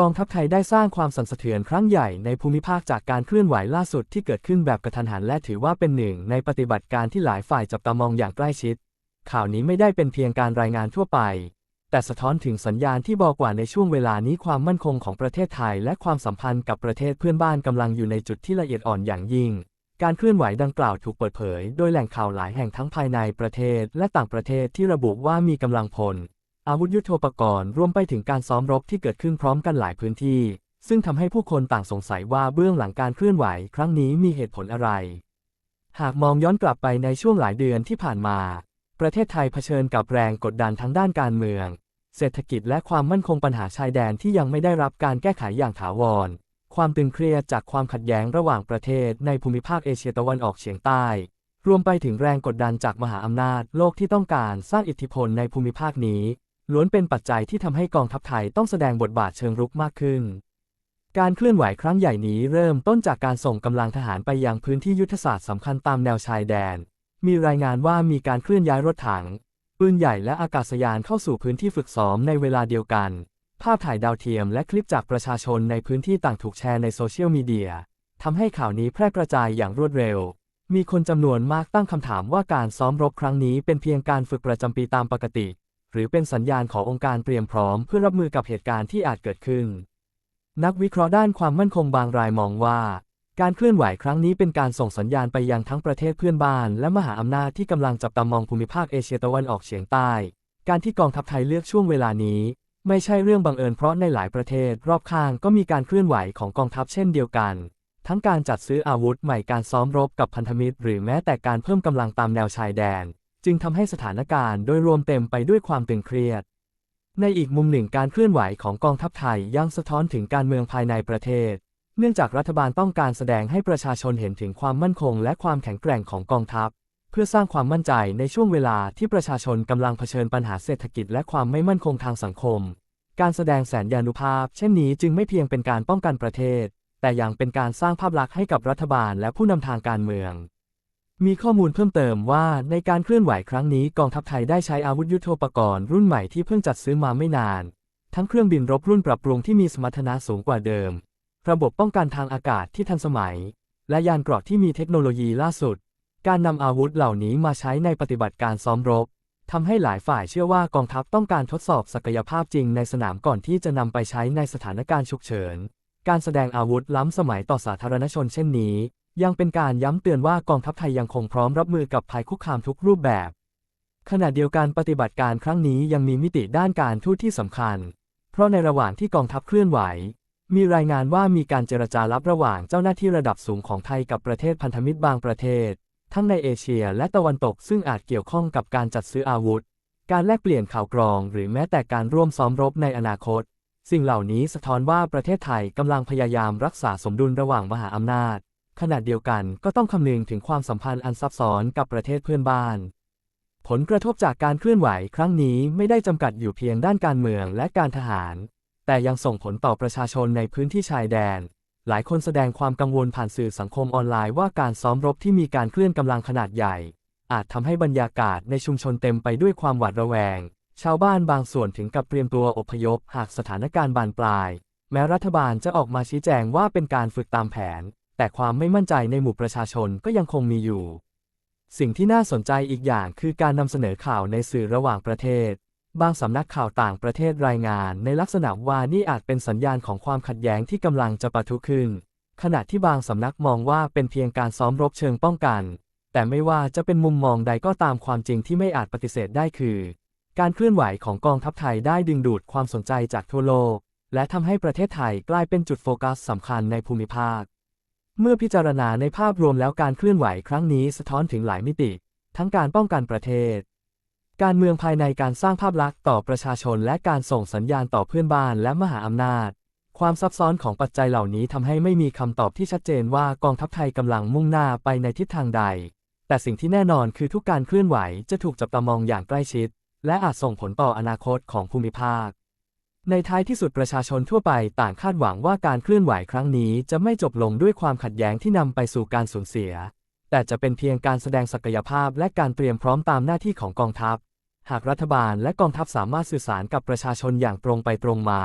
กองทัพไทยได้สร้างความสั่นสะเทือนครั้งใหญ่ในภูมิภาคจากการเคลื่อนไหวล่าสุดที่เกิดขึ้นแบบกระทันหันและถือว่าเป็นหนึ่งในปฏิบัติการที่หลายฝ่ายจับตามองอย่างใกล้ชิด ข่าวนี้ไม่ได้เป็นเพียงการรายงานทั่วไป แต่สะท้อนถึงสัญญาณที่บอกว่าในช่วงเวลานี้ความมั่นคงของประเทศไทย และความสัมพันธ์กับประเทศเพื่อนบ้านกำลังอยู่ในจุดที่ละเอียดอ่อนอย่างยิ่ง การเคลื่อนไหวดังกล่าวถูกเปิดเผย โดยแหล่งข่าวหลายแห่งทั้งภายในประเทศ และต่างประเทศที่ระบุว่ามีกำลังพล อาวุธยุโทโธปกรณ์รวมไปถึงการซ้อมรบที่เกิดขึ้นพร้อมกันหลายพื้นที่ ซึ่งทำให้ผู้คนต่างสงสัยว่าเบื้องหลังการเคลื่อนไหวครั้งนี้มีเหตุผลอะไร หากมองย้อนกลับไปในช่วงหลายเดือนที่ผ่านมา ประเทศไทยเผชิญกับแรงกดดันทั้งด้านการเมือง เศรษฐกิจและความมั่นคงปัญหาชายแดนที่ยังไม่ได้รับการแก้ไขอย่างถาวร ความตึงเครียดจากความขัดแย้งระหว่างประเทศในภูมิภาคเอเชียตะวันออกเฉียงใต้รวมไปถึงแรงกดดันจากมหาอำนาจโลกที่ต้องการสร้างอิทธิพลในภูมิภาคนี้ ล้วนเป็นปัจจัยที่ทำให้กองทัพไทยต้องแสดงบทบาทเชิงรุกมากขึ้น การเคลื่อนไหวครั้งใหญ่นี้เริ่มต้นจากการส่งกำลังทหารไปยังพื้นที่ยุทธศาสตร์สำคัญตามแนวชายแดน มีรายงานว่ามีการเคลื่อนย้ายรถถัง ปืนใหญ่และอากาศยานเข้าสู่พื้นที่ฝึกซ้อมในเวลาเดียวกัน ภาพถ่ายดาวเทียมและคลิปจากประชาชนในพื้นที่ต่างถูกแชร์ในโซเชียลมีเดียทำให้ข่าวนี้แพร่กระจายอย่างรวดเร็ว มีคนจำนวนมากตั้งคำถามว่าการซ้อมรบครั้งนี้เป็นเพียงการฝึกประจำปีตามปกติ หรือเป็นสัญญาณขององค์การเตรียมพร้อมเพื่อรับมือกับเหตุการณ์ที่อาจเกิดขึ้น นักวิเคราะห์ด้านความมั่นคงบางรายมองว่า การเคลื่อนไหวครั้งนี้เป็นการส่งสัญญาณไปยังทั้งประเทศเพื่อนบ้าน และมหาอำนาจที่กำลังจับตามองภูมิภาคเอเชียตะวันออกเฉียงใต้ การที่กองทัพไทยเลือกช่วงเวลานี้ ไม่ใช่เรื่องบังเอิญเพราะในหลายประเทศ รอบข้างก็มีการเคลื่อนไหวของกองทัพเช่นเดียวกันทั้งการจัดซื้ออาวุธใหม่การซ้อมรบกับพันธมิตร หรือแม้แต่การเพิ่มกำลังตามแนวชายแดน จึงทำให้สถานการณ์โดยรวมเต็มไปด้วยความตึงเครียด ในอีกมุมหนึ่งการเคลื่อนไหวของกองทัพไทยยังสะท้อนถึงการเมืองภายในประเทศ เนื่องจากรัฐบาลต้องการแสดงให้ประชาชนเห็นถึงความมั่นคง และความแข็งแกร่งของกองทัพ เพื่อสร้างความมั่นใจในช่วงเวลาที่ประชาชนกำลังเผชิญปัญหาเศรษฐกิจและความไม่มั่นคงทางสังคม การแสดงแสนยานุภาพ เช่นนี้จึงไม่เพียงเป็นการป้องกันประเทศ แต่ยังเป็นการสร้างภาพลักษณ์ให้กับรัฐบาลและผู้นำทางการเมือง มีข้อมูลเพิ่มเติมว่าในการเคลื่อนไหวครั้งนี้กองทัพไทยได้ใช้อาวุธยุโทโธปกรณ์รุ่นใหม่ที่เพิ่งจัดซื้อมาไม่นาน ทั้งเครื่องบินรบรุ่นปรับปรุงที่มีสมรรถนะสูงกว่าเดิม ระบบป้องกันทางอากาศที่ทันสมัย และยานเกราะที่มีเทคโนโลยีล่าสุด การนำอาวุธเหล่านี้มาใช้ในปฏิบัติการซ้อมรบทำให้หลายฝ่ายเชื่อว่ากองทัพต้องการทดสอบศักยภาพจริงในสนามก่อนที่จะนำไปใช้ในสถานการณ์ฉุกเฉิน การแสดงอาวุธล้ำสมัยต่อสาธารณชนเช่นนี้ ยังเป็นการย้ำเตือนว่ากองทัพไทยยังคงพร้อมรับมือกับภัยคุกคามทุกรูปแบบ ขณะเดียวกันปฏิบัติการครั้งนี้ยังมีมิติด้านการทูตที่สำคัญ เพราะในระหว่างที่กองทัพเคลื่อนไหว มีรายงานว่ามีการเจรจาลับระหว่างเจ้าหน้าที่ระดับสูงของไทยกับประเทศพันธมิตรบางประเทศ ทั้งในเอเชียและตะวันตกซึ่งอาจเกี่ยวข้องกับการจัดซื้ออาวุธ การแลกเปลี่ยนข่าวกรอง หรือแม้แต่การร่วมซ้อมรบในอนาคต สิ่งเหล่านี้สะท้อนว่าประเทศไทยกำลังพยายามรักษาสมดุลระหว่างมหาอำนาจ ขณะเดียวกันก็ต้องคำนึงถึงความสัมพันธ์อันซับซ้อนกับประเทศเพื่อนบ้าน ผลกระทบจากการเคลื่อนไหวครั้งนี้ไม่ได้จำกัดอยู่เพียงด้านการเมืองและการทหาร แต่ยังส่งผลต่อประชาชนในพื้นที่ชายแดน หลายคนแสดงความกังวลผ่านสื่อสังคมออนไลน์ว่าการซ้อมรบที่มีการเคลื่อนกำลังขนาดใหญ่ อาจทำให้บรรยากาศในชุมชนเต็มไปด้วยความหวาดระแวง ชาวบ้านบางส่วนถึงกับเตรียมตัวอพยพหากสถานการณ์บานปลาย แม้รัฐบาลจะออกมาชี้แจงว่าเป็นการฝึกตามแผน แต่ความไม่มั่นใจในหมู่ประชาชนก็ยังคงมีอยู่ สิ่งที่น่าสนใจอีกอย่างคือการนำเสนอข่าวในสื่อระหว่างประเทศ บางสำนักข่าวต่างประเทศรายงานในลักษณะว่านี่อาจเป็นสัญญาณของความขัดแย้งที่กำลังจะปะทุขึ้น ขณะที่บางสำนักมองว่าเป็นเพียงการซ้อมรบเชิงป้องกัน แต่ไม่ว่าจะเป็นมุมมองใดก็ตามความจริงที่ไม่อาจปฏิเสธได้คือ การเคลื่อนไหวของกองทัพไทยได้ดึงดูดความสนใจจากทั่วโลก และทำให้ประเทศไทยกลายเป็นจุดโฟกัสสำคัญในภูมิภาค เมื่อพิจารณาในภาพรวมแล้วการเคลื่อนไหวครั้งนี้สะท้อนถึงหลายมิติ ทั้งการป้องกันประเทศ การเมืองภายในการสร้างภาพลักษณ์ต่อประชาชน และการส่งสัญญาณต่อเพื่อนบ้านและมหาอำนาจ ความซับซ้อนของปัจจัยเหล่านี้ทำให้ไม่มีคำตอบที่ชัดเจนว่ากองทัพไทยกำลังมุ่งหน้าไปในทิศทางใด แต่สิ่งที่แน่นอนคือทุกการเคลื่อนไหวจะถูกจับตามองอย่างใกล้ชิด และอาจส่งผลต่ออนาคตของภูมิภาค ในท้ายที่สุดประชาชนทั่วไปต่างคาดหวังว่าการเคลื่อนไหวครั้งนี้จะไม่จบลงด้วยความขัดแย้งที่นำไปสู่การสูญเสีย แต่จะเป็นเพียงการแสดงศักยภาพและการเตรียมพร้อมตามหน้าที่ของกองทัพ หากรัฐบาลและกองทัพสามารถสื่อสารกับประชาชนอย่างตรงไปตรงมา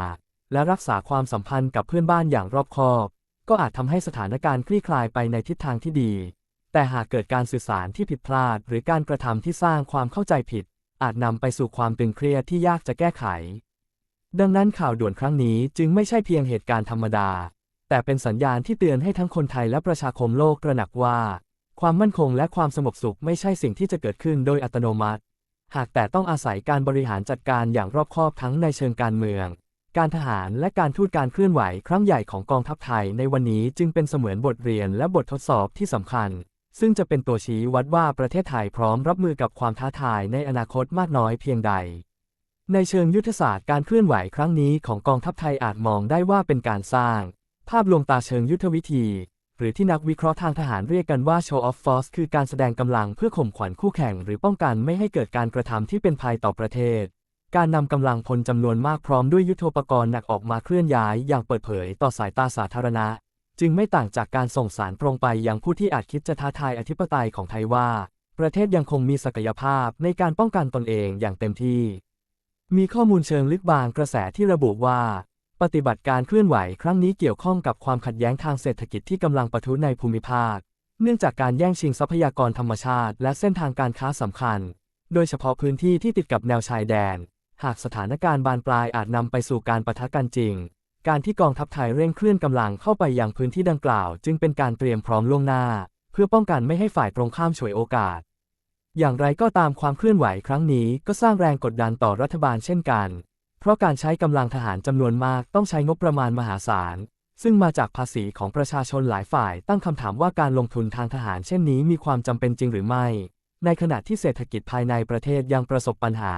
และรักษาความสัมพันธ์กับเพื่อนบ้านอย่างรอบคอบ ก็อาจทำให้สถานการณ์คลี่คลายไปในทิศทางที่ดี แต่หากเกิดการสื่อสารที่ผิดพลาด หรือการกระทำที่สร้างความเข้าใจผิด อาจนำไปสู่ความตึงเครียดที่ยากจะแก้ไข ดังนั้นข่าวด่วนครั้งนี้จึงไม่ใช่เพียงเหตุการณ์ธรรมดา แต่เป็นสัญญาณที่เตือนให้ทั้งคนไทยและประชาคมโลกตระหนักว่า ความมั่นคงและความสงบสุขไม่ใช่สิ่งที่จะเกิดขึ้นโดยอัตโนมัติ หากแต่ต้องอาศัยการบริหารจัดการอย่างรอบคอบทั้งในเชิงการเมือง การทหารและการทูตการเคลื่อนไหวครั้งใหญ่ของกองทัพไทยในวันนี้จึงเป็นเสมือนบทเรียนและบททดสอบที่สำคัญ ซึ่งจะเป็นตัวชี้วัดว่าประเทศไทยพร้อมรับมือกับความท้าทายในอนาคตมากน้อยเพียงใด ในเชิงยุทธศาสตร์การเคลื่อนไหวครั้งนี้ของกองทัพไทยอาจมองได้ว่าเป็นการสร้าง ภาพลวงตาเชิงยุทธวิธี หรือที่นักวิเคราะห์ทางทหารเรียกกันว่า show of force คือการแสดงกำลังเพื่อข่มขวัญคู่แข่ง หรือป้องกันไม่ให้เกิดการกระทำที่เป็นภัยต่อประเทศ การนำกำลังพลจำนวนมากพร้อมด้วยยุทโธปกรณ์หนักออกมาเคลื่อนย้ายอย่างเปิดเผยต่อสายตาสาธารณะ จึงไม่ต่างจากการส่งสารตรงไปยังผู้ที่อาจคิดจะท้าทายอธิปไตยของไทยว่า ประเทศยังคงมีศักยภาพในการป้องกันตนเองอย่างเต็มที่ มีข้อมูลเชิงลึกบางกระแสที่ระบุว่า ปฏิบัติการเคลื่อนไหวครั้งนี้เกี่ยวข้องกับความขัดแย้งทางเศรษฐกิจที่กำลังปะทุในภูมิภาค เนื่องจากการแย่งชิงทรัพยากรธรรมชาติ และเส้นทางการค้าสำคัญ โดยเฉพาะพื้นที่ที่ติดกับแนวชายแดน หากสถานการณ์บานปลายอาจนำไปสู่การปะทะกันจริง การที่กองทัพไทยเร่งเคลื่อนกำลังเข้าไปยังพื้นที่ดังกล่าว จึงเป็นการเตรียมพร้อมล่วงหน้า เพื่อป้องกันไม่ให้ฝ่ายตรงข้ามฉวยโอกาส อย่างไรก็ตามความเคลื่อนไหวครั้งนี้ก็สร้างแรงกดดันต่อรัฐบาลเช่นกัน เพราะการใช้กำลังทหารจำนวนมากต้องใช้งบประมาณมหาศาล ซึ่งมาจากภาษีของประชาชนหลายฝ่ายตั้งคำถามว่าการลงทุนทางทหารเช่นนี้มีความจำเป็นจริงหรือไม่ ในขณะที่เศรษฐกิจภายในประเทศยังประสบปัญหา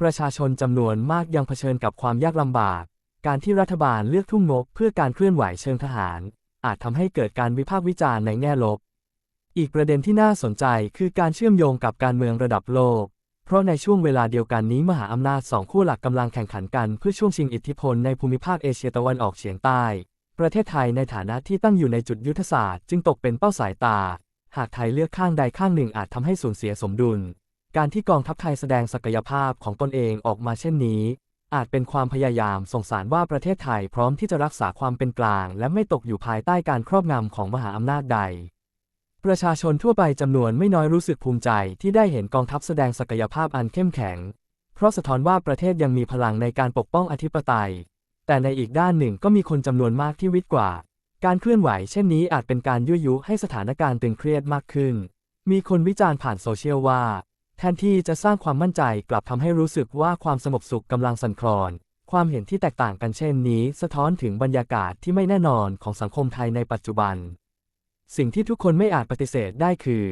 ประชาชนจำนวนมากยังเผชิญกับความยากลำบาก การที่รัฐบาลเลือกทุ่มงบเพื่อการเคลื่อนไหวเชิงทหาร อาจทำให้เกิดการวิพากษ์วิจารณ์ในแง่ลบ อีกประเด็นที่น่าสนใจคือการเชื่อมโยงกับการเมืองระดับโลก เพราะในช่วงเวลาเดียวกันนี้มหาอำนาจสองขั้วหลักกำลังแข่งขันกันเพื่อช่วงชิงอิทธิพลในภูมิภาคเอเชียตะวันออกเฉียงใต้ ประเทศไทยในฐานะที่ตั้งอยู่ในจุดยุทธศาสตร์จึงตกเป็นเป้าสายตา หากไทยเลือกข้างใดข้างหนึ่งอาจทำให้สูญเสียสมดุล การที่กองทัพไทยแสดงศักยภาพของตนเองออกมาเช่นนี้ อาจเป็นความพยายามส่งสารว่าประเทศไทยพร้อมที่จะรักษาความเป็นกลาง และไม่ตกอยู่ภายใต้การครอบงำของมหาอำนาจใด ประชาชนทั่วไปจำนวนไม่น้อยรู้สึกภูมิใจที่ได้เห็นกองทัพแสดงศักยภาพอันเข้มแข็ง เพราะสะท้อนว่าประเทศยังมีพลังในการปกป้องอธิปไตย แต่ในอีกด้านหนึ่งก็มีคนจำนวนมากที่วิตกว่า การเคลื่อนไหวเช่นนี้อาจเป็นการยั่วยุให้สถานการณ์ตึงเครียดมากขึ้น มีคนวิจารณ์ผ่านโซเชียลว่า แทนที่จะสร้างความมั่นใจกลับทำให้รู้สึกว่าความสงบสุขกำลังสั่นคลอน ความเห็นที่แตกต่างกันเช่นนี้ สะท้อนถึงบรรยากาศที่ไม่แน่นอนของสังคมไทยในปัจจุบัน สิ่งที่ทุกคนไม่อาจปฏิเสธได้คือ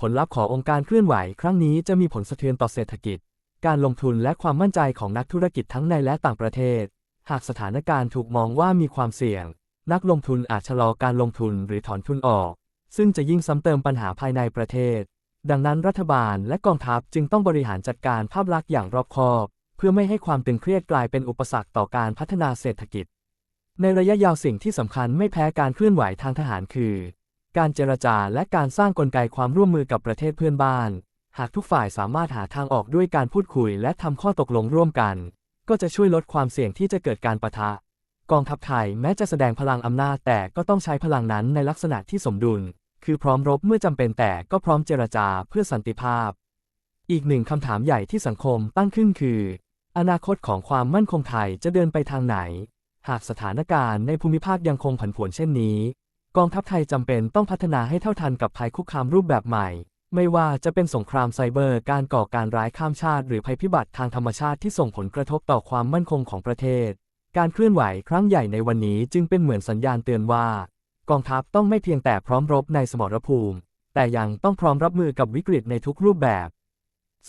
ผลลัพธ์ขององค์การเคลื่อนไหว ครั้งนี้จะมีผลสะเทือนต่อเศรษฐกิจ การลงทุนและความมั่นใจของนักธุรกิจทั้งในและต่างประเทศ หากสถานการณ์ถูกมองว่ามีความเสี่ยง นักลงทุนอาจชะลอการลงทุนหรือถอนทุนออก ซึ่งจะยิ่งซ้ำเติมปัญหาภายในประเทศ ดังนั้นรัฐบาลและกองทัพจึงต้องบริหารจัดการภาพลักษณ์อย่างรอบคอบ เพื่อไม่ให้ความตึงเครียดกลายเป็นอุปสรรคต่อการพัฒนาเศรษฐกิจ ในระยะยาวสิ่งที่สำคัญไม่แพ้การเคลื่อนไหวทางทหารคือ การเจรจาและการสร้างกลไกความร่วมมือกับประเทศเพื่อนบ้าน หากทุกฝ่ายสามารถหาทางออกด้วยการพูดคุยและทำข้อตกลงร่วมกัน ก็จะช่วยลดความเสี่ยงที่จะเกิดการปะทะ กองทัพไทยแม้จะแสดงพลังอำนาจแต่ก็ต้องใช้พลังนั้นในลักษณะที่สมดุล คือพร้อมรบเมื่อจำเป็นแต่ก็พร้อมเจรจาเพื่อสันติภาพ อีกหนึ่งคำถามใหญ่ที่สังคมตั้งขึ้นคือ อนาคตของความมั่นคงไทยจะเดินไปทางไหน หากสถานการณ์ในภูมิภาคยังคงผันผวนเช่นนี้ กองทัพไทยจำเป็นต้องพัฒนาให้เท่าทันกับภัยคุกคามรูปแบบใหม่ ไม่ว่าจะเป็นสงครามไซเบอร์ การก่อการร้ายข้ามชาติ หรือภัยพิบัติทางธรรมชาติที่ส่งผลกระทบต่อความมั่นคงของประเทศ การเคลื่อนไหวครั้งใหญ่ในวันนี้จึงเป็นเหมือนสัญญาณเตือนว่า กองทัพต้องไม่เพียงแต่พร้อมรบในสมรภูมิ แต่ยังต้องพร้อมรับมือกับวิกฤตในทุกรูปแบบ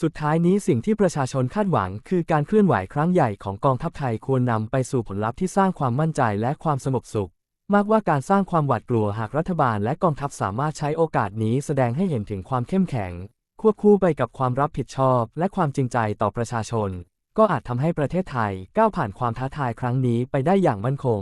สุดท้ายนี้สิ่งที่ประชาชนคาดหวัง คือการเคลื่อนไหวครั้งใหญ่ของกองทัพไทยควรนำไปสู่ผลลัพธ์ที่สร้างความมั่นใจและความสงบสุข มากว่าการสร้างความหวาดกลัวหากรัฐบาลและกองทัพสามารถใช้โอกาสนี้แสดงให้เห็นถึงความเข้มแข็ง ควบคู่ไปกับความรับผิดชอบและความจริงใจต่อประชาชน ก็อาจทำให้ประเทศไทยก้าวผ่านความท้าทายครั้งนี้ไปได้อย่างมั่นคง